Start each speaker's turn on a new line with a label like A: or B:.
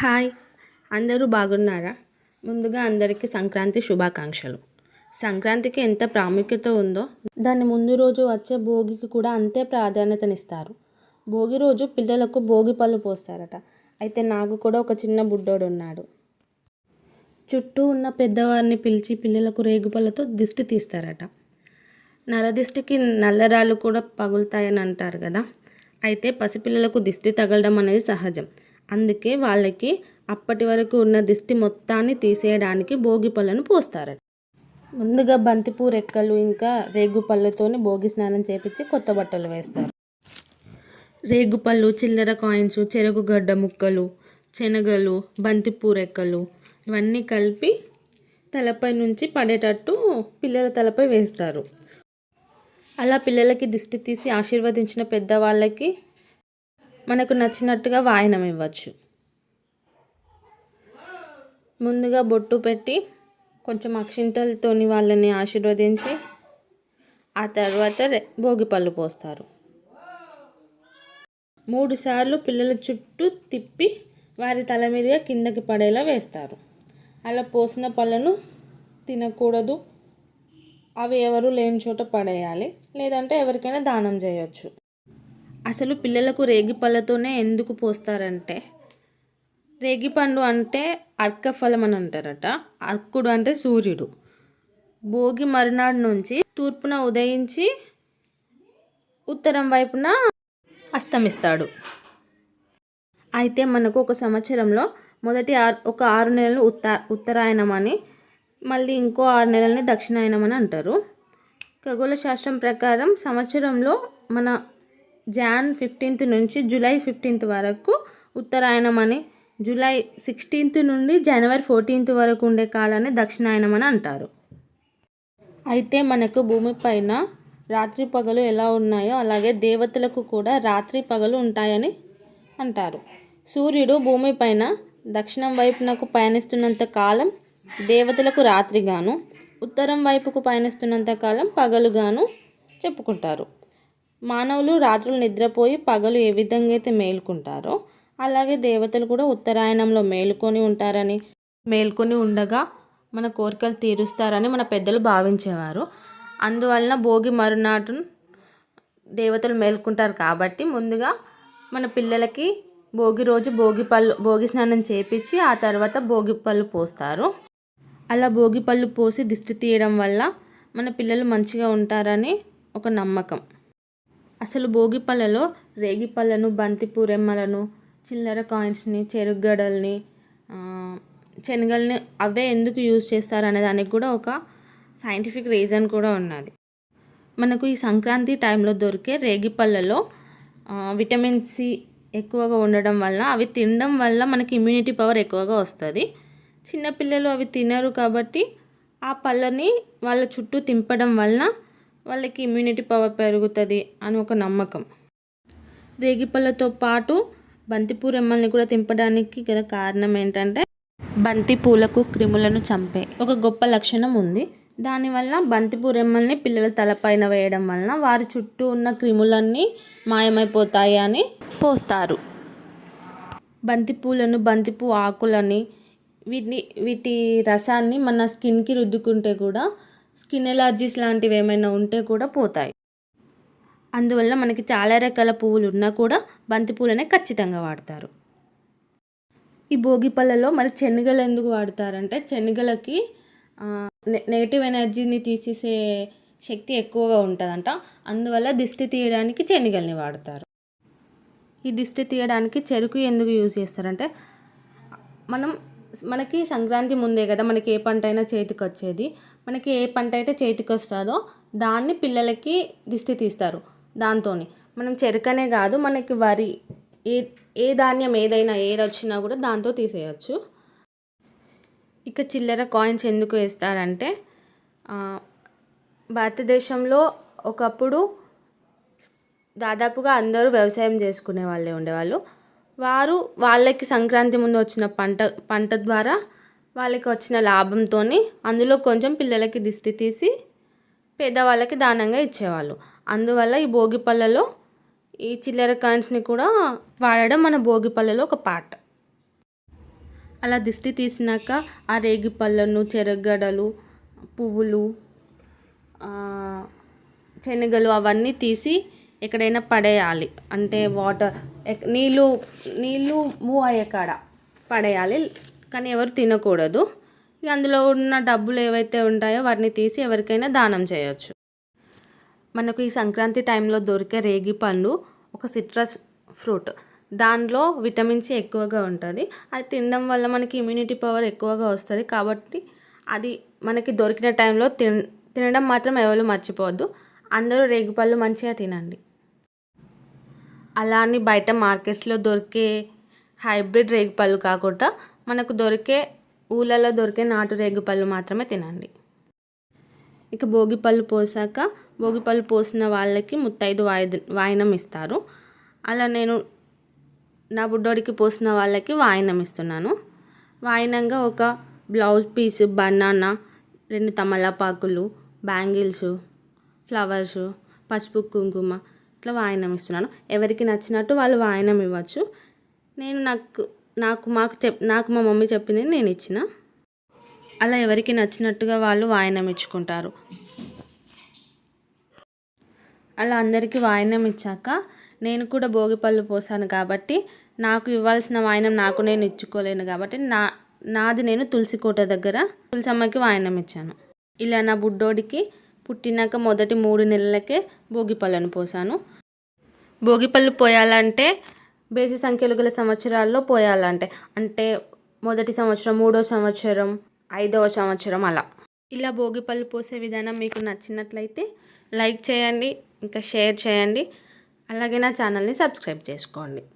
A: Hi. అందరూ బాగున్నారా? ముందుగా అందరికీ సంక్రాంతి శుభాకాంక్షలు. సంక్రాంతికి ఎంత ప్రాముఖ్యత ఉందో దాని ముందు రోజు వచ్చే భోగికి కూడా అంతే ప్రాధాన్యతనిస్తారు. భోగి రోజు పిల్లలకు భోగి పళ్ళు పోస్తారట. అయితే నాకు కూడా ఒక చిన్న బుడ్డోడు ఉన్నాడు చుట్టూ ఉన్న పెద్దవారిని పిలిచి పిల్లలకు రేగుపళ్ళతో దిష్టి తీస్తారట. నరదిష్టికి నల్లరాళ్ళు కూడా పగులుతాయని అంటారు కదా. అయితే పసిపిల్లలకు దిష్టి తగలడం అనేది సహజం. అందుకే వాళ్ళకి అప్పటి వరకు ఉన్న దిష్టి మొత్తాన్ని తీసేయడానికి భోగి పళ్ళను పోస్తారట. ముందుగా బంతిపూ రెక్కలు ఇంకా రేగు పళ్ళతోని భోగి స్నానం చేపించి కొత్త బట్టలు వేస్తారు. రేగుపళ్ళు చిల్లర కాయిన్స్ చెరుకు గడ్డ ముక్కలు శనగలు బంతిపూ రెక్కలు ఇవన్నీ కలిపి తలపై నుంచి పడేటట్టు పిల్లల తలపై వేస్తారు. అలా పిల్లలకి దిష్టి తీసి ఆశీర్వదించిన పెద్దవాళ్ళకి మనకు నచ్చినట్టుగా వాయనం ఇవ్వచ్చు. ముందుగా బొట్టు పెట్టి కొంచెం అక్షింతలతోని వాళ్ళని ఆశీర్వదించి ఆ తర్వాత భోగి పళ్ళు పోస్తారు. మూడుసార్లు పిల్లల చుట్టూ తిప్పి వారి తల మీదుగా కిందకి పడేలా వేస్తారు. అలా పోసిన పళ్ళను తినకూడదు. అవి ఎవరు లేని చోట పడేయాలి. లేదంటే ఎవరికైనా దానం చేయొచ్చు. అసలు పిల్లలకు రేగి పళ్ళతోనే ఎందుకు పోస్తారంటే? రేగిపండు అంటే అర్కఫలం అని అంటారట. అర్కుడు అంటే సూర్యుడు. భోగి మరునాడు నుంచి తూర్పున ఉదయించి ఉత్తరం వైపున అస్తమిస్తాడు. అయితే మనకు ఒక సంవత్సరంలో మొదటి ఆరు ఒక ఆరు నెలలు ఉత్త ఉత్తరాయణం అని మళ్ళీ ఇంకో ఆరు నెలలని దక్షిణాయనం అని అంటారు. ఖగోళ శాస్త్రం ప్రకారం సంవత్సరంలో మన జాన్ ఫిఫ్టీన్త్ నుంచి జూలై ఫిఫ్టీన్త్ వరకు ఉత్తరాయణం అని జూలై సిక్స్టీన్త్ నుండి జనవరి ఫోర్టీన్త్ వరకు ఉండే కాలాన్ని దక్షిణాయనం అని అంటారు. అయితే మనకు భూమిపైన రాత్రి పగలు ఎలా ఉన్నాయో అలాగే దేవతలకు కూడా రాత్రి పగలు ఉంటాయని అంటారు. సూర్యుడు భూమిపైన దక్షిణం వైపునకు పయనిస్తున్నంత కాలం దేవతలకు రాత్రిగాను ఉత్తరం వైపుకు పయనిస్తున్నంత కాలం పగలుగాను చెప్పుకుంటారు. మానవులు రాత్రులు నిద్రపోయి పగలు ఏ విధంగా అయితే మేలుకుంటారో అలాగే దేవతలు కూడా ఉత్తరాయణంలో మేలుకొని ఉంటారని. మేల్కొని ఉండగా మన కోరికలు తీరుస్తారని మన పెద్దలు భావించేవారు. అందువలన భోగి మరునాటు దేవతలు మేల్కుంటారు కాబట్టి ముందుగా మన పిల్లలకి భోగి రోజు భోగి పళ్ళు భోగి స్నానం చేపించి ఆ తర్వాత భోగి పళ్ళు పోస్తారు. అలా భోగి పళ్ళు పోసి దిష్టి తీయడం వల్ల మన పిల్లలు మంచిగా ఉంటారని ఒక నమ్మకం. అసలు భోగి పళ్ళలో రేగి పళ్ళను బంతిపూ చిల్లర కాయిన్స్ని చెరుగడల్ని శనగల్ని అవే ఎందుకు యూజ్ చేస్తారు అనే దానికి కూడా ఒక సైంటిఫిక్ రీజన్ కూడా ఉన్నది. మనకు ఈ సంక్రాంతి టైంలో దొరికే రేగి పళ్ళలో విటమిన్ సి ఎక్కువగా ఉండడం వల్ల అవి తినడం వల్ల మనకి ఇమ్యూనిటీ పవర్ ఎక్కువగా వస్తుంది. చిన్నపిల్లలు అవి తినరు కాబట్టి ఆ పళ్ళని వాళ్ళ చుట్టూ తింపడం వలన వాళ్ళకి ఇమ్యూనిటీ పవర్ పెరుగుతుంది అని ఒక నమ్మకం. రేగిపళ్ళతో పాటు బంతిపూ రెమ్మల్ని కూడా తింపడానికి గల కారణం ఏంటంటే బంతి పూలకు క్రిములను చంపే ఒక గొప్ప లక్షణం ఉంది. దానివల్ల బంతిపూ రెమ్మల్ని పిల్లల తలపైన వేయడం వలన వారి చుట్టూ ఉన్న క్రిములన్నీ మాయమైపోతాయి అని పోస్తారు. బంతిపూలను బంతిపూ ఆకులని వీటిని వీటి రసాన్ని మన స్కిన్కి రుద్దుకుంటే కూడా స్కిన్ ఎలర్జీస్ లాంటివి ఏమైనా ఉంటే కూడా పోతాయి. అందువల్ల మనకి చాలా రకాల పువ్వులు ఉన్నా కూడా బంతి పూలనే ఖచ్చితంగా వాడతారు. ఈ భోగి పళ్ళలో మరి శనగలు ఎందుకు వాడతారంటే శనగలకి నెగిటివ్ ఎనర్జీని తీసేసే శక్తి ఎక్కువగా ఉంటుందంట. అందువల్ల దిష్టి తీయడానికి శనగల్ని వాడతారు. ఈ దిష్టి తీయడానికి చెరుకు ఎందుకు యూజ్ చేస్తారంటే మనం మనకి సంక్రాంతి ముందే కదా మనకి ఏ పంట అయినా చేతికి వచ్చేది మనకి ఏ పంట అయితే చేతికి వస్తుందో దాన్ని పిల్లలకి దిష్టి తీస్తారు దాంతో మనం చెరుకనే కాదు మనకి వరి ఏ ఏ ధాన్యం ఏదైనా ఏది వచ్చినా కూడా దాంతో తీసేయచ్చు. ఇక చిల్లర కాయిన్స్ ఎందుకు వేస్తారంటే భారతదేశంలో ఒకప్పుడు దాదాపుగా అందరూ వ్యవసాయం చేసుకునే వాళ్ళే ఉండేవాళ్ళు. వారు వాళ్ళకి సంక్రాంతి ముందు వచ్చిన పంట పంట ద్వారా వాళ్ళకి వచ్చిన లాభంతో అందులో కొంచెం పిల్లలకి దిష్టి తీసి పేదవాళ్ళకి దానంగా ఇచ్చేవాళ్ళు. అందువల్ల ఈ భోగి పళ్ళలో ఈ చిల్లర కాయిన్స్ని కూడా వాడడం మన భోగి పళ్ళలో ఒక పార్ట్ అలా దిష్టి తీసినాక ఆ రేగి పళ్ళను చెరగడలు పువ్వులు శనగలు అవన్నీ తీసి ఎక్కడైనా పడేయాలి. అంటే వాటర్ ఎక్- నీళ్ళు నీళ్ళు మూవ్ అయ్యే కాడ పడేయాలి. కానీ ఎవరు తినకూడదు. ఇక అందులో ఉన్న డబ్బులు ఏవైతే ఉంటాయో వాటిని తీసి ఎవరికైనా దానం చేయొచ్చు. మనకు ఈ సంక్రాంతి టైంలో దొరికే రేగి పండు ఒక సిట్రస్ ఫ్రూట్. దానిలో విటమిన్ సి ఎక్కువగా ఉంటుంది. అది తినడం వల్ల మనకి ఇమ్యూనిటీ పవర్ ఎక్కువగా వస్తుంది. కాబట్టి అది మనకి దొరికిన టైంలో తిన తినడం మాత్రం ఎవరు మర్చిపోవద్దు. అందరూ రేగిపళ్ళు మంచిగా తినండి. అలా అని బయట మార్కెట్స్లో దొరికే హైబ్రిడ్ రేగిపళ్ళు కాకుండా మనకు దొరికే ఊళ్ళలో దొరికే నాటు రేగిపళ్ళు మాత్రమే తినండి. ఇక భోగిపళ్ళు పోసాక భోగిపళ్ళు పోసిన వాళ్ళకి ముత్తైదు వాయిద వాయినం ఇస్తారు. అలా నేను నా బుడ్డోడికి పోసిన వాళ్ళకి వాయినం ఇస్తున్నాను. వాయినంగా ఒక బ్లౌజ్ పీస్ బనానా రెండు తమలపాకులు బ్యాంగిల్స్ ఫ్లవర్స్ పసుపు కుంకుమ ఇట్లా వాయినం ఇస్తున్నాను. ఎవరికి నచ్చినట్టు వాళ్ళు వాయినం ఇవ్వచ్చు. నేను నాకు నాకు మాకు చెప్ నాకు మా మమ్మీ చెప్పింది నేను ఇచ్చిన. అలా ఎవరికి నచ్చినట్టుగా వాళ్ళు వాయినం ఇచ్చుకుంటారు. అలా అందరికీ వాయినం ఇచ్చాక నేను కూడా భోగిపళ్ళు పోసాను కాబట్టి నాకు ఇవ్వాల్సిన వాయినం నాకు నేను ఇచ్చుకోలేను కాబట్టి నా నాది నేను తులసి కోట దగ్గర తులసమ్మకి వాయినం ఇచ్చాను. ఇలా నా బుడ్డోడికి పుట్టినాక మొదటి మూడు నెలలకే భోగిపళ్ళను పోసాను. భోగిపళ్ళు పోయాలంటే బేసి సంఖ్యలు గల సంవత్సరాల్లో పోయాలంటే అంటే మొదటి సంవత్సరం మూడో సంవత్సరం ఐదవ సంవత్సరం అలా. ఇలా భోగిపళ్ళు పోసే విధానం మీకు నచ్చినట్లయితే లైక్ చేయండి ఇంకా షేర్ చేయండి. అలాగే నా ఛానల్ని సబ్స్క్రైబ్ చేసుకోండి.